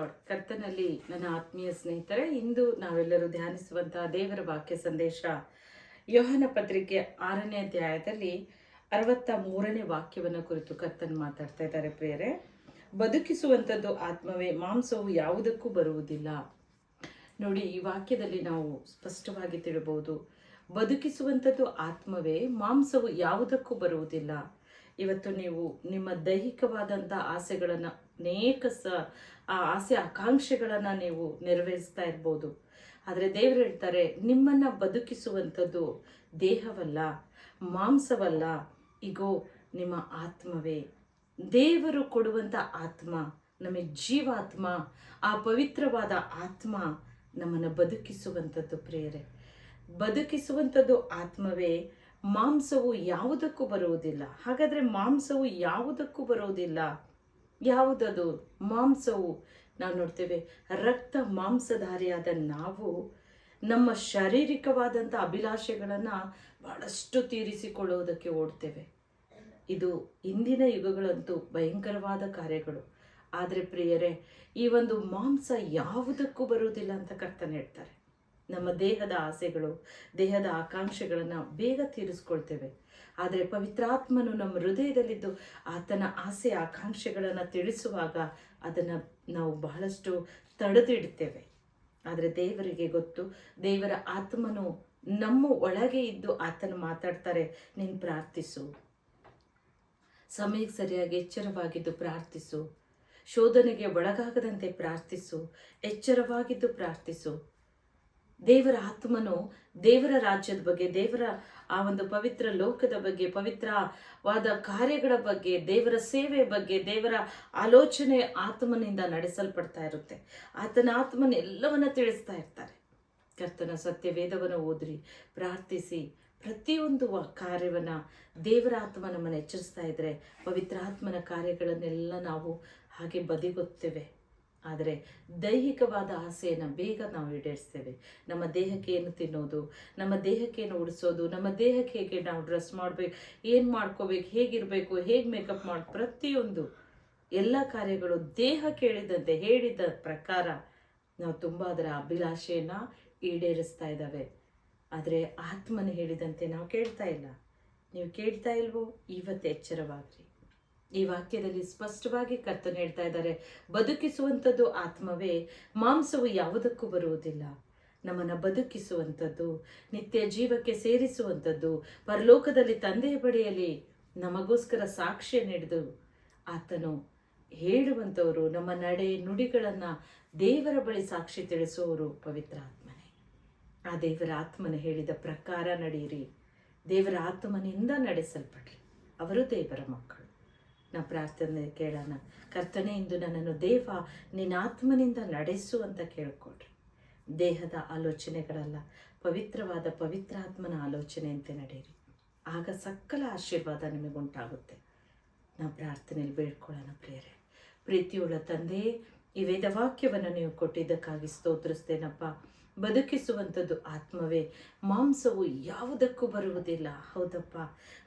Lord ಕರ್ತನಲ್ಲಿ ನನ್ನ ಆತ್ಮೀಯ ಸ್ನೇಹಿತರೆ, ಇಂದು ನಾವೆಲ್ಲರೂ ಧ್ಯಾನಿಸುವಂತಹ ದೇವರ ವಾಕ್ಯ ಸಂದೇಶ ಯೋಹನ ಪತ್ರಿಕೆ ಆರನೇ ಅಧ್ಯಾಯದಲ್ಲಿ ಅರವತ್ತ ಮೂರನೇ ವಾಕ್ಯವನ್ನು ಕುರಿತು ಕರ್ತನ್ ಮಾತಾಡ್ತಾ ಇದ್ದಾರೆ ಪ್ರಿಯರೇ. ಬದುಕಿಸುವಂಥದ್ದು ಆತ್ಮವೇ, ಮಾಂಸವು ಯಾವುದಕ್ಕೂ ಬರುವುದಿಲ್ಲ. ನೋಡಿ, ಈ ವಾಕ್ಯದಲ್ಲಿ ನಾವು ಸ್ಪಷ್ಟವಾಗಿ ತಿಳಬಹುದು, ಬದುಕಿಸುವಂಥದ್ದು ಆತ್ಮವೇ, ಮಾಂಸವು ಯಾವುದಕ್ಕೂ ಬರುವುದಿಲ್ಲ. ಇವತ್ತು ನೀವು ನಿಮ್ಮ ದೈಹಿಕವಾದಂಥ ಆಸೆಗಳನ್ನು ಅನೇಕ ಸ ಆ ಆಸೆ, ಆಕಾಂಕ್ಷೆಗಳನ್ನು ನೀವು ನೆರವೇರಿಸ್ತಾ ಇರ್ಬೋದು. ಆದರೆ ದೇವರು ಹೇಳ್ತಾರೆ, ನಿಮ್ಮನ್ನು ಬದುಕಿಸುವಂಥದ್ದು ದೇಹವಲ್ಲ, ಮಾಂಸವಲ್ಲ, ಇಗೋ, ನಿಮ್ಮ ಆತ್ಮವೇ. ದೇವರು ಕೊಡುವಂಥ ಆತ್ಮ, ನಮಗೆ ಜೀವಾತ್ಮ, ಆ ಪವಿತ್ರವಾದ ಆತ್ಮ ನಮ್ಮನ್ನು ಬದುಕಿಸುವಂಥದ್ದು ಪ್ರೇರೆ ಬದುಕಿಸುವಂಥದ್ದು ಆತ್ಮವೇ, ಮಾಂಸವು ಯಾವುದಕ್ಕೂ ಬರುವುದಿಲ್ಲ. ಹಾಗಾದರೆ ಮಾಂಸವು ಯಾವುದಕ್ಕೂ ಬರುವುದಿಲ್ಲ. ಯಾವುದದು? ಮಾಂಸವು. ನಾವು ನೋಡ್ತೇವೆ, ರಕ್ತ ಮಾಂಸಧಾರಿಯಾದ ನಾವು ನಮ್ಮ ಶಾರೀರಿಕವಾದಂಥ ಅಭಿಲಾಷೆಗಳನ್ನು ಬಹಳಷ್ಟು ತೀರಿಸಿಕೊಳ್ಳುವುದಕ್ಕೆ ಓಡ್ತೇವೆ. ಇದು ಇಂದಿನ ಯುಗಗಳಂತೂ ಭಯಂಕರವಾದ ಕಾರ್ಯಗಳು. ಆದರೆ ಪ್ರಿಯರೇ, ಈ ಒಂದು ಮಾಂಸ ಯಾವುದಕ್ಕೂ ಬರುವುದಿಲ್ಲ ಅಂತ ಕರ್ತನೆ ಹೇಳ್ತಾರೆ. ನಮ್ಮ ದೇಹದ ಆಸೆಗಳು, ದೇಹದ ಆಕಾಂಕ್ಷೆಗಳನ್ನು ಬೇಗ ತೀರಿಸ್ಕೊಳ್ತೇವೆ. ಆದರೆ ಪವಿತ್ರಾತ್ಮನು ನಮ್ಮ ಹೃದಯದಲ್ಲಿದ್ದು ಆತನ ಆಸೆ, ಆಕಾಂಕ್ಷೆಗಳನ್ನು ತಿಳಿಸುವಾಗ ಅದನ್ನು ನಾವು ಬಹಳಷ್ಟು ತಡೆದಿಡ್ತೇವೆ. ಆದರೆ ದೇವರಿಗೆ ಗೊತ್ತು, ದೇವರ ಆತ್ಮನು ನಮ್ಮ ಒಳಗೆ ಇದ್ದು ಆತನು ಮಾತಾಡ್ತಾರೆ, ನೀನು ಪ್ರಾರ್ಥಿಸು. ಸಮಯಕ್ಕೆ ಸರಿಯಾಗಿ ಎಚ್ಚರವಾಗಿದ್ದು ಪ್ರಾರ್ಥಿಸು. ಶೋಧನೆಗೆ ಒಳಗಾಗದಂತೆ ಪ್ರಾರ್ಥಿಸು. ಎಚ್ಚರವಾಗಿದ್ದು ಪ್ರಾರ್ಥಿಸು. ದೇವರ ಆತ್ಮನು ದೇವರ ರಾಜ್ಯದ ಬಗ್ಗೆ, ದೇವರ ಆ ಒಂದು ಪವಿತ್ರ ಲೋಕದ ಬಗ್ಗೆ, ಪವಿತ್ರವಾದ ಕಾರ್ಯಗಳ ಬಗ್ಗೆ, ದೇವರ ಸೇವೆ ಬಗ್ಗೆ, ದೇವರ ಆಲೋಚನೆ ಆತ್ಮನಿಂದ ನಡೆಸಲ್ಪಡ್ತಾ ಇರುತ್ತೆ. ಆತನ ಆತ್ಮನ ಎಲ್ಲವನ್ನ ತಿಳಿಸ್ತಾ ಇರ್ತಾರೆ. ಕರ್ತನ ಸತ್ಯ ವೇದವನ್ನು ಓದ್ರಿ, ಪ್ರಾರ್ಥಿಸಿ. ಪ್ರತಿಯೊಂದು ಕಾರ್ಯವನ್ನು ದೇವರ ಆತ್ಮ ನಮ್ಮನ್ನು ಎಚ್ಚರಿಸ್ತಾ ಇದ್ರೆ ಪವಿತ್ರ ಆತ್ಮನ ಕಾರ್ಯಗಳನ್ನೆಲ್ಲ ನಾವು ಹಾಗೆ ಬದಿಗೊತ್ತೇವೆ. ಆದರೆ ದೈಹಿಕವಾದ ಆಸೆಯನ್ನು ಬೇಗ ನಾವು ಈಡೇರಿಸ್ತೇವೆ. ನಮ್ಮ ದೇಹಕ್ಕೆ ಏನು ತಿನ್ನೋದು, ನಮ್ಮ ದೇಹಕ್ಕೆ ಏನು ಉಡಿಸೋದು, ನಮ್ಮ ದೇಹಕ್ಕೆ ಹೇಗೆ ನಾವು ಡ್ರೆಸ್ ಮಾಡಬೇಕು, ಏನು ಮಾಡ್ಕೋಬೇಕು, ಹೇಗಿರಬೇಕು, ಹೇಗೆ ಮೇಕಪ್ ಮಾಡಿ, ಪ್ರತಿಯೊಂದು ಎಲ್ಲ ಕಾರ್ಯಗಳು ದೇಹ ಕೇಳಿದಂತೆ ಹೇಳಿದ ಪ್ರಕಾರ ನಾವು ತುಂಬ ಅದರ ಅಭಿಲಾಷೆಯನ್ನು ಈಡೇರಿಸ್ತಾ ಇದ್ದಾವೆ. ಆದರೆ ಆತ್ಮನ ಹೇಳಿದಂತೆ ನಾವು ಕೇಳ್ತಾ ಇಲ್ಲ. ನೀವು ಕೇಳ್ತಾ ಇಲ್ವೋ, ಇವತ್ತು ಎಚ್ಚರವಾಗ್ರಿ. ಈ ವಾಕ್ಯದಲ್ಲಿ ಸ್ಪಷ್ಟವಾಗಿ ಕರ್ತನ ಹೇಳ್ತಾ ಇದ್ದಾರೆ, ಬದುಕಿಸುವಂಥದ್ದು ಆತ್ಮವೇ, ಮಾಂಸವು ಯಾವುದಕ್ಕೂ ಬರುವುದಿಲ್ಲ. ನಮ್ಮನ್ನು ಬದುಕಿಸುವಂಥದ್ದು, ನಿತ್ಯ ಜೀವಕ್ಕೆ ಸೇರಿಸುವಂಥದ್ದು, ಪರಲೋಕದಲ್ಲಿ ತಂದೆಯ ಬಳಿಯಲ್ಲಿ ನಮಗೋಸ್ಕರ ಸಾಕ್ಷ್ಯ ನೀಡಿದು ಆತನು ಹೇಳುವಂಥವರು, ನಮ್ಮ ನಡೆ ನುಡಿಗಳನ್ನು ದೇವರ ಬಳಿ ಸಾಕ್ಷಿ ತಿಳಿಸುವವರು ಪವಿತ್ರ ಆತ್ಮನೇ. ಆ ದೇವರ ಆತ್ಮನ ಹೇಳಿದ ಪ್ರಕಾರ ನಡೆಯಿರಿ. ದೇವರ ಆತ್ಮನಿಂದ ನಡೆಸಲ್ಪಡ್ರಿ. ಅವರು ದೇವರ ಮಕ್ಕಳು. ನಾ ಪ್ರಾರ್ಥನೆ ಕೇಳೋಣ. ಕರ್ತನೆ, ಇಂದು ನನ್ನನ್ನು ದೇವ, ನಿನ್ನ ಆತ್ಮನಿಂದ ನಡೆಸು ಅಂತ ಕೇಳ್ಕೊಡ್ರಿ. ದೇಹದ ಆಲೋಚನೆಗಳಲ್ಲ, ಪವಿತ್ರವಾದ ಪವಿತ್ರಾತ್ಮನ ಆಲೋಚನೆಯಂತೆ ನಡೆಯಿರಿ. ಆಗ ಸಕಲ ಆಶೀರ್ವಾದ ನಿಮಗುಂಟಾಗುತ್ತೆ. ನಾವು ಪ್ರಾರ್ಥನೆಯಲ್ಲಿ ಬೇಡ್ಕೊಳ್ಳೋಣ ಪ್ರಿಯರೇ. ಪ್ರೀತಿಯುಳ್ಳ ತಂದೆ, ಈ ವೇದವಾಕ್ಯವನ್ನು ನೀವು ಕೊಟ್ಟಿದ್ದಕ್ಕಾಗಿ ಸ್ತೋತ್ರಿಸ್ತೇನಪ್ಪ. ಬದುಕಿಸುವಂಥದ್ದು ಆತ್ಮವೇ. ಮಾಂಸವು ಯಾವುದಕ್ಕೂ ಬರುವುದಿಲ್ಲ. ಹೌದಪ್ಪ.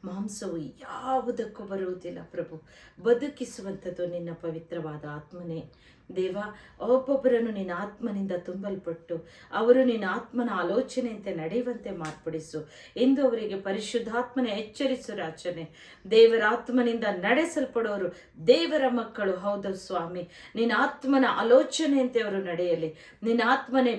ಮಾಂಸವು ಯಾವುದಕ್ಕೂ ಬರುವುದಿಲ್ಲ ಪ್ರಭು. ಬದುಕಿಸುವಂಥದ್ದು ನಿನ್ನ ಪವಿತ್ರವಾದ ಆತ್ಮನೇ. ದೇವ, ಒಬ್ಬೊಬ್ಬರನ್ನು ನಿನ್ನ ಆತ್ಮನಿಂದ ತುಂಬಲ್ಪಟ್ಟು, ಅವರು ನಿನ್ನ ಆತ್ಮನ ಆಲೋಚನೆಯಂತೆ ನಡೆಯುವಂತೆ ಮಾರ್ಪಡಿಸು. ಎಂದು ಅವರಿಗೆ ಪರಿಶುದ್ಧಾತ್ಮನ ಎಚ್ಚರಿಸು ರಾಚನೆ ದೇವರ ಆತ್ಮನಿಂದ ನಡೆಸಲ್ಪಡೋರು ದೇವರ ಮಕ್ಕಳು. ಹೌದು ಸ್ವಾಮಿ. ನಿನ್ನ ಆತ್ಮನ ಆಲೋಚನೆಯಂತೆ ಅವರು ನಡೆಯಲಿ. ನಿನ್ನ ಆತ್ಮನೇ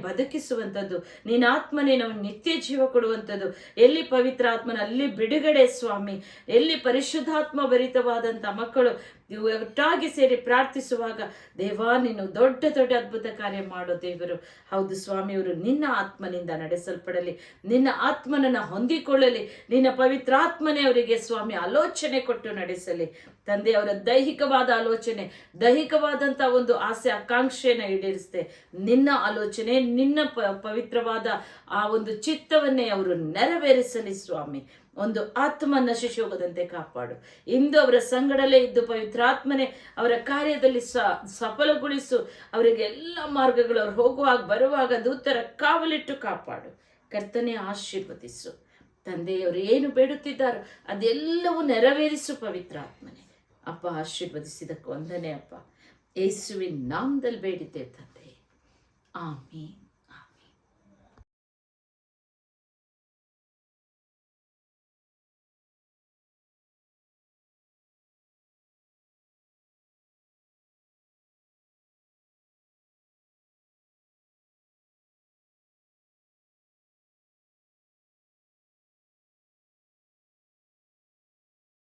ಬದುಕಿಸುವಂಥದ್ದು ನಿನ್ನ ಆತ್ಮನೇ ನಾವು ನಿತ್ಯ ಜೀವ ಕೊಡುವಂಥದ್ದು. ಎಲ್ಲಿ ಪವಿತ್ರ ಆತ್ಮನ ಅಲ್ಲಿ ಬಿಡುಗಡೆ ಸ್ವಾಮಿ. ಎಲ್ಲಿ ಪರಿಶುದ್ಧಾತ್ಮ ಭರಿತವಾದಂಥ ಮಕ್ಕಳು ಒಟ್ಟಾಗಿ ಸೇರಿ ಪ್ರಾರ್ಥಿಸುವಾಗ, ದೇವಾ, ನೀನು ದೊಡ್ಡ ದೊಡ್ಡ ಅದ್ಭುತ ಕಾರ್ಯ ಮಾಡೋ ದೇವರು. ಹೌದು ಸ್ವಾಮಿಯವರು ನಿನ್ನ ಆತ್ಮನಿಂದ ನಡೆಸಲ್ಪಡಲಿ. ನಿನ್ನ ಆತ್ಮನನ್ನು ಹೊಂದಿಕೊಳ್ಳಲಿ. ನಿನ್ನ ಪವಿತ್ರಾತ್ಮನೇ ಅವರಿಗೆ ಸ್ವಾಮಿ ಆಲೋಚನೆ ಕೊಟ್ಟು ನಡೆಸಲಿ. ತಂದೆ, ಅವರ ದೈಹಿಕವಾದ ಆಲೋಚನೆ ದೈಹಿಕವಾದಂಥ ಒಂದು ಆಸೆ, ಆಕಾಂಕ್ಷೆಯನ್ನು ಈಡೇರಿಸ್ತೆ ನಿನ್ನ ಆಲೋಚನೆ, ನಿನ್ನ ಪವಿತ್ರವಾದ ಆ ಒಂದು ಚಿತ್ತವನ್ನೇ ಅವರು ನೆರವೇರಿಸಲಿ ಸ್ವಾಮಿ. ಒಂದು ಆತ್ಮ ನಶಿಸಿ ಹೋಗದಂತೆ ಕಾಪಾಡು. ಇಂದು ಅವರ ಸಂಗಡಲೇ ಇದ್ದು ಪವಿತ್ರಾತ್ಮನೆ ಅವರ ಕಾರ್ಯದಲ್ಲಿ ಸ, ಸಫಲಗೊಳಿಸು. ಅವರಿಗೆ ಎಲ್ಲ ಮಾರ್ಗಗಳು ಅವ್ರು ಹೋಗುವಾಗ, ಬರುವಾಗ, ದೂತರ ಕಾವಲಿಟ್ಟು ಕಾಪಾಡು. ಕರ್ತನೆ ಆಶೀರ್ವದಿಸು. ತಂದೆಯವರು ಏನು ಬೇಡುತ್ತಿದ್ದಾರೋ ಅದೆಲ್ಲವೂ ನೆರವೇರಿಸು ಪವಿತ್ರಾತ್ಮನೆ ಅಪ್ಪ ಆಶೀರ್ವದಿಸಿದಕ್ಕೆ ಒಂದನೇ ಅಪ್ಪ. ಯೇಸುವಿನ ನಾಮದಲ್ಲಿ ಬೇಡಿದ್ದೆ ತಂದೆ. ಆಮೀನ್.